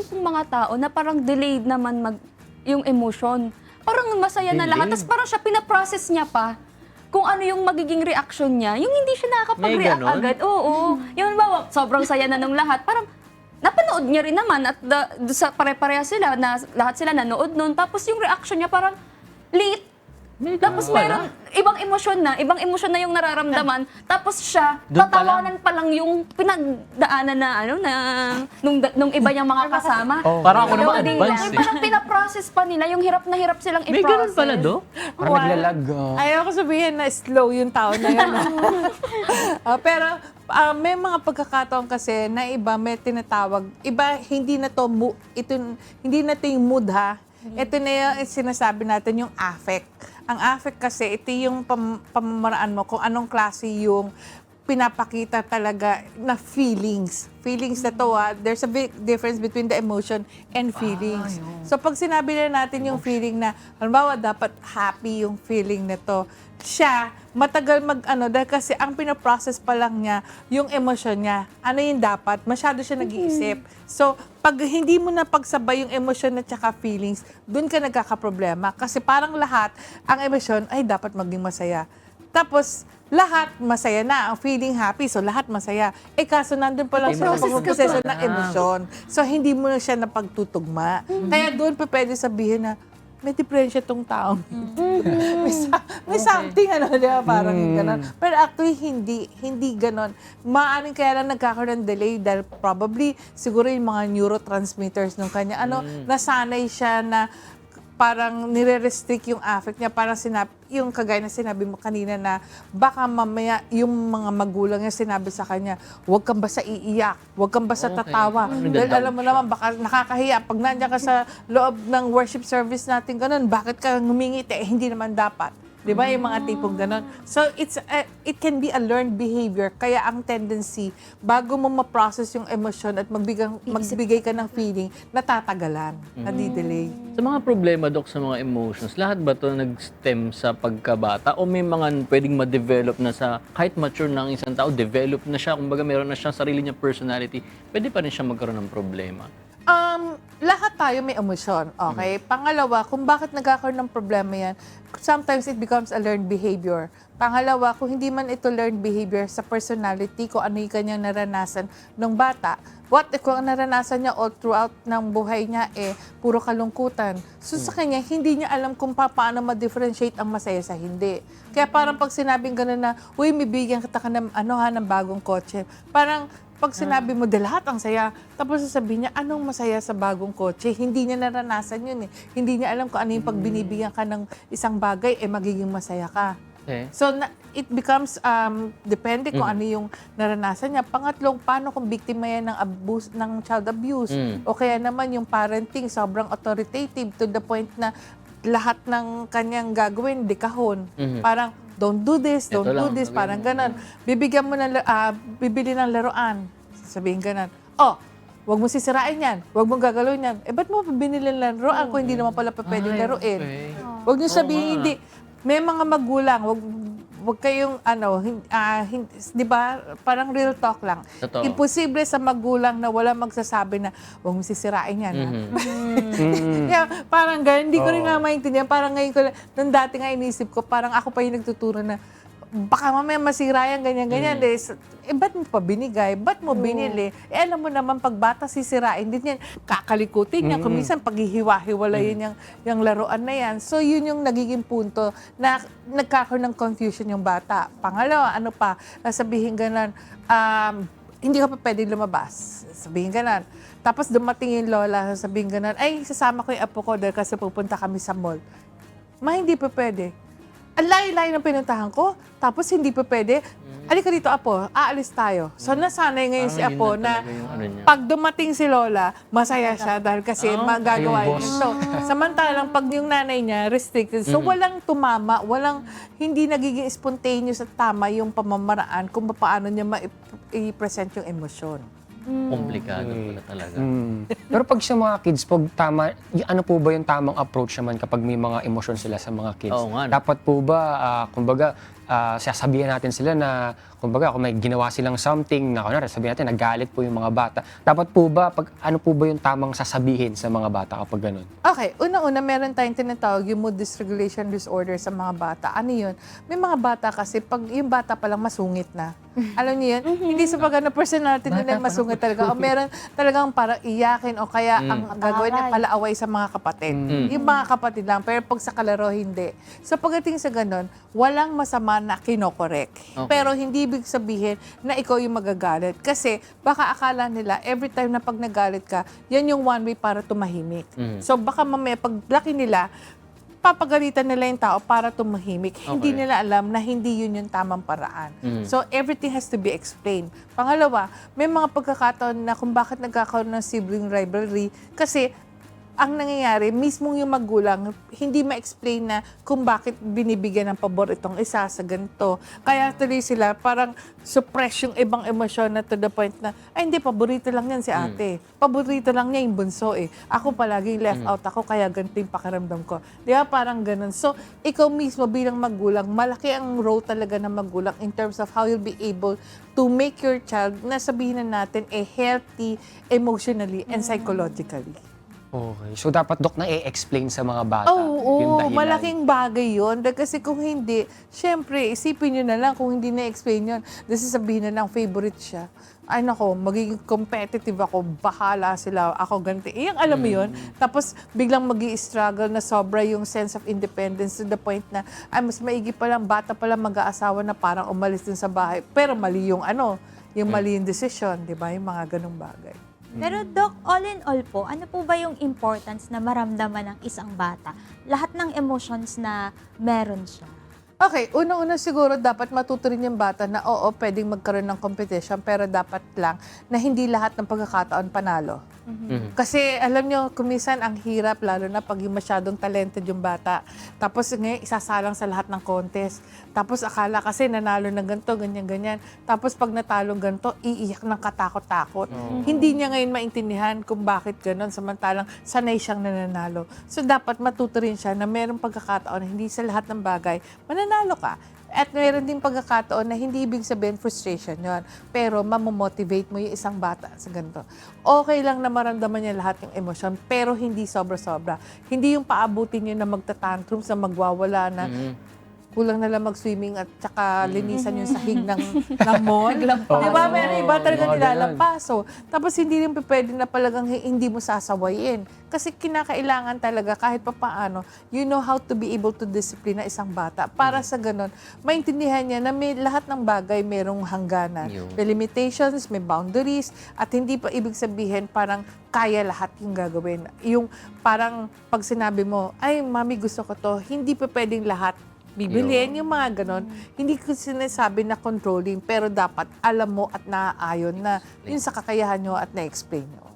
meron pong mga tao na parang delayed naman mag yung emotion. Parang masaya na lahat. Delayed? Tapos parang siya pinaprocess niya pa kung ano yung magiging reaction niya. Yung hindi siya May nakakapag-react ganon? agad. Oo. Yung ba, sobrang saya na nung lahat. Parang napanood niya rin naman at the, sa pare-pareha sila na lahat sila nanood nun. Tapos yung reaction niya parang late. May Tapos pala. meron ibang emosyon na, ibang emosyon na yung nararamdaman. Tapos siya, Doon pa tatawanan pa lang yung pinagdaanan na ano na nung nung iba niyang mga kasama. Oh. Parang ako naman Yung eh. Parang pinaprocess pa nila, yung hirap na hirap silang May i-process. ganun pala, do? Parang naglalag. ah. Ayaw ko sabihin na slow yung tao na yun. Ah, pero ah, may mga pagkakataon kasi na iba may tinatawag, iba hindi na to mo, ito hindi na to yung mood ha. Ito na yung sinasabi natin yung affect. Ang affect kasi ito yung pam, pamamaraan mo kung anong klase yung pinapakita talaga na feelings. Feelings na to ah, there's a big difference between the emotion and feelings. so pag sinabi na natin yung feeling na, halimbawa dapat happy yung feeling na to, siya, matagal mag ano, dahil kasi ang pinaprocess pa lang niya, yung emosyon niya, ano yung dapat, masyado siya nag-iisip. So, pag hindi mo na pagsabay yung emosyon at saka feelings, dun ka nagkakaproblema. Kasi parang lahat, ang emosyon, ay dapat maging masaya. Tapos, lahat masaya na, ang feeling happy, so lahat masaya. Eh kaso nandun pa lang sa Process proseso ng emosyon. So hindi mo na siya napagtutugma. Kaya doon pa pwede sabihin na, may diferensya tong taong. may, sa- may something ano, di ba? Parang ganon. Pero actually, hindi. Hindi ganon. Maaring kaya lang nagkakaroon ng delay dahil probably siguro yung mga neurotransmitters nung kanya, ano, nasanay siya na parang nire-restrict yung affect niya. Parang sinab yung kagaya na sinabi mo kanina na baka mamaya yung mga magulang niya sinabi sa kanya, huwag kang basta iiyak, huwag kang basta Okay. tatawa. Mm. Dahil alam mo naman, baka nakakahiya. Pag nandiyan ka sa loob ng worship service natin, ganun, bakit ka ngumingiti? Eh, hindi naman dapat. Di ba? Yung mga tipong ganun. So, it's a- it can be a learned behavior. Kaya ang tendency, bago mo ma-process yung emosyon at magbigang, magbigay ka ng feeling, natatagalan, nadidelay. Sa mga problema, Dok, sa mga emotions, lahat ba to nag-stem sa pagkabata o may mga pwedeng ma-develop na sa kahit mature na ang isang tao, develop na siya, kumbaga meron na siyang sarili niya personality, pwede pa rin siya magkaroon ng problema? Um, lahat tayo may emosyon, okay? Pangalawa, kung bakit nagkakaroon ng problema yan, sometimes it becomes a learned behavior. Pangalawa, kung hindi man ito learned behavior sa personality, kung ano yung kanyang naranasan ng bata, what if kung naranasan niya all throughout ng buhay niya eh, puro kalungkutan. So sa kanya, hindi niya alam kung pa, paano ma-differentiate ang masaya sa hindi. Kaya parang pag sinabing gano'n na, uy, may bigyan kita ka ng, ano, ha, ng bagong kotse. Parang pag sinabi mo, de lahat ang saya, tapos sasabihin niya, anong masaya sa bagong kotse? Hindi niya naranasan yun eh. Hindi niya alam kung ano yung pag binibigyan ka ng isang bagay, eh magiging masaya ka. Okay. So, na, it becomes, um, depende kung ano yung naranasan niya. Pangatlong, paano kung biktima yan ng, abuse, ng child abuse? Mm. O kaya naman yung parenting, sobrang authoritative to the point na lahat ng kanyang gagawin, dekahon. Mhm. Parang, don't do this, Ito don't do lang, this, parang ganon. Bibigyan mo ng, ah, bibili ng laruan. Sabihin ganon. Oh, wag mo sisirain yan. Wag mo gagalawin yan. Eh, ba't mo binili ng laruan kung hindi naman pala pa pwedeng laruin? okay. Wag niyo Oo sabihin nga. hindi. May mga magulang, wag wag kayong ano, hin, hin- 'di ba? Parang real talk lang. Totoo. Imposible sa magulang na wala magsasabi na wag mo sisirain yan. ha?" Mhm. Kaya parang ganun, hindi ko rin nga maintindihan. Parang ngayon ko, lang- nung dati nga inisip ko, parang ako pa yung nagtuturo na, baka mamaya masira yan, ganyan-ganyan. Mm. Eh, ba't mo pa binigay? Ba't mo binili? Eh, alam mo naman, pag bata sisirain din yan, kakalikutin yan. Kung minsan, paghihiwa-hiwala yun yung, yung laruan na yan. So, yun yung nagiging punto na nagkakaroon ng confusion yung bata. Pangalawa, ano pa, sabihin ganon, um, hindi ka pa pwedeng lumabas. Sabihin ganon. Tapos dumating yung lola, sabihin ganon, ay, sasama ko yung apo ko dahil kasi pupunta kami sa mall. Ma, hindi pa pwede. Ang layo-layo ng pinuntahan ko, tapos hindi pa pwede. Alika dito, Apo, aalis tayo. So, nasanay ngayon Parang si Apo na ano niya. pag dumating si Lola, masaya siya dahil kasi Ah, magagawa boss. So, samantalang pag yung nanay niya restricted, so walang tumama, walang hindi nagiging spontaneous at tama yung pamamaraan kung paano niya ma-present yung emosyon. Komplikado pala talaga. Mm. Pero pag sa mga kids, pag tama, y- ano po ba yung tamang approach naman kapag may mga emosyon sila sa mga kids? Oo nga, no? Dapat po ba, ah, kumbaga, ah, sasabihan natin sila na, kumbaga, kung may ginawa silang something na, kunwari, sabihin natin, nagalit po yung mga bata. Dapat po ba, pag, ano po ba yung tamang sasabihin sa mga bata kapag ganun? Okay, una-una meron tayong tinatawag yung mood dysregulation disorder sa mga bata. Ano yun? May mga bata kasi pag yung bata pa lang masungit na. Alam niyo yun? Hindi sa pag ano, personality nila masungit talaga. O meron talagang para iyakin o kaya ang gagawin na palaaway sa mga kapatid. Yung mga kapatid lang. Pero pag sa kalaro, hindi. So pagdating sa ganun, walang masama na kinokorek. Okay. Pero hindi ibig sabihin na ikaw yung magagalit. Kasi baka akala nila, every time na pag nagalit ka, yan yung one way para tumahimik. So baka mamaya pag laki nila, papagalitan nila yung tao para tumahimik. Hindi Okay. nila alam na hindi yun yung tamang paraan. Mm. So everything has to be explained. Pangalawa, may mga pagkakataon na kung bakit nagkakaroon ng sibling rivalry kasi ang nangyayari, mismong yung magulang, hindi ma-explain na kung bakit binibigyan ng pabor itong isa sa ganito. Kaya tuloy sila, parang suppress yung ibang emosyon na to the point na, ay hindi, paborito lang yan si ate. Paborito lang niya yung bunso eh. Ako palaging left out ako, kaya ganito yung pakiramdam ko. Di ba? Parang ganun. So, ikaw mismo bilang magulang, malaki ang role talaga ng magulang in terms of how you'll be able to make your child, na sabihin na natin, eh, healthy emotionally and psychologically. Okay. So, dapat, Dok, na i-explain sa mga bata Oo, yung dahilan. malaking bagay yun. Dahil Kasi kung hindi, syempre, isipin nyo na lang kung hindi na-explain yun. Kasi sabihin na lang, favorite siya. Ay nako, magiging competitive ako, bahala sila, ako ganti. Iyang alam mo yun. Tapos biglang mag struggle na sobra yung sense of independence to the point na, ay mas maigi pa lang, bata pa lang mag-aasawa na parang umalis din sa bahay. Pero mali yung ano, yung mali yung decision, di ba? Yung mga ganong bagay. Pero Doc, all in all po, ano po ba yung importance na maramdaman ng isang bata? Lahat ng emotions na meron siya. Okay, unang-una siguro dapat matuto rin yung bata na oo, pwedeng magkaroon ng competition pero dapat lang na hindi lahat ng pagkakataon panalo. Mhm. Kasi alam nyo, kumisan ang hirap lalo na pag yung masyadong talented yung bata. Tapos ngayon, isasalang sa lahat ng contest. Tapos akala kasi nanalo ng ganito, ganyan-ganyan. Tapos pag natalo ganito, iiyak ng katakot-takot. Hindi niya ngayon maintindihan kung bakit ganon, samantalang sanay siyang nananalo. So dapat matuto rin siya na merong pagkakataon na hindi sa lahat ng bagay, mananalo ka. At meron din pagkakataon na hindi ibig sabihin frustration yon Pero mamomotivate mo yung isang bata sa ganito. Okay lang na maramdaman niya lahat yung emosyon, pero hindi sobra-sobra. Hindi yung paabutin niyo na magtatantrums na magwawala na kulang na lang mag-swimming at saka linisan yung sahig ng, ng mall. Di ba? Meron iba talaga nilalampaso. Tapos hindi rin pwede na palagang hi- hindi mo sasawayin. Kasi kinakailangan talaga kahit pa paano, you know how to be able to discipline na isang bata. Para sa ganun, maintindihan niya na may lahat ng bagay merong hangganan. Yun. May limitations, may boundaries, at hindi pa ibig sabihin parang kaya lahat yung gagawin. Yung parang pag sinabi mo, ay mami gusto ko to, hindi pa pwedeng lahat bibilhin, yung mga ganon. Hindi ko sinasabi na controlling, pero dapat alam mo at naaayon na yun sa kakayahan nyo at na-explain nyo.